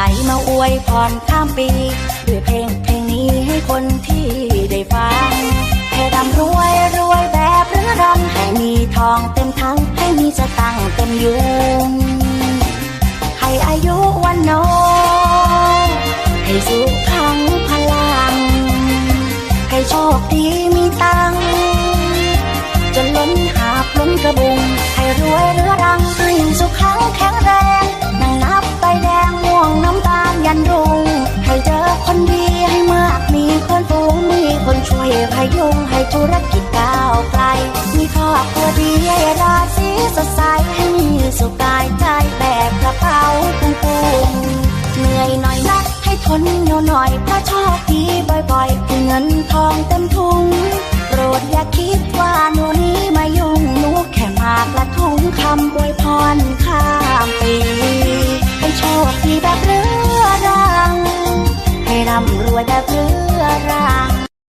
ใจมาอวยพรข้ามปีด้วยเพลงเพลงนี้ให้คนที่ได้ฟังให้ร่ำรวยรวยแบบเรื้อรังให้มีทองเต็มทั้งให้มีสตังเต็มยุงให้อายุวันโนให้สุขขังพลังให้โชคดีมีตัง ช่วยพยุงให้ธุรกิจก้าวไกล มีครอบครัวดีให้ราศีสดใสให้มีสุขกายใจแบกกระเป๋าปุงปุงเหนื่อยหน่อยนะให้ทนเหนียวหน่อยเพราะโชคดีบ่อยๆเงินทองเต็มถุงโปรดอย่าคิดว่าหนูนี้มายุ่งหนูแค่มากระทุงคำอวยพรข้ามปีให้โชคดีแบบเรือรัง ให้ร่ำรวยแบบเรือรัง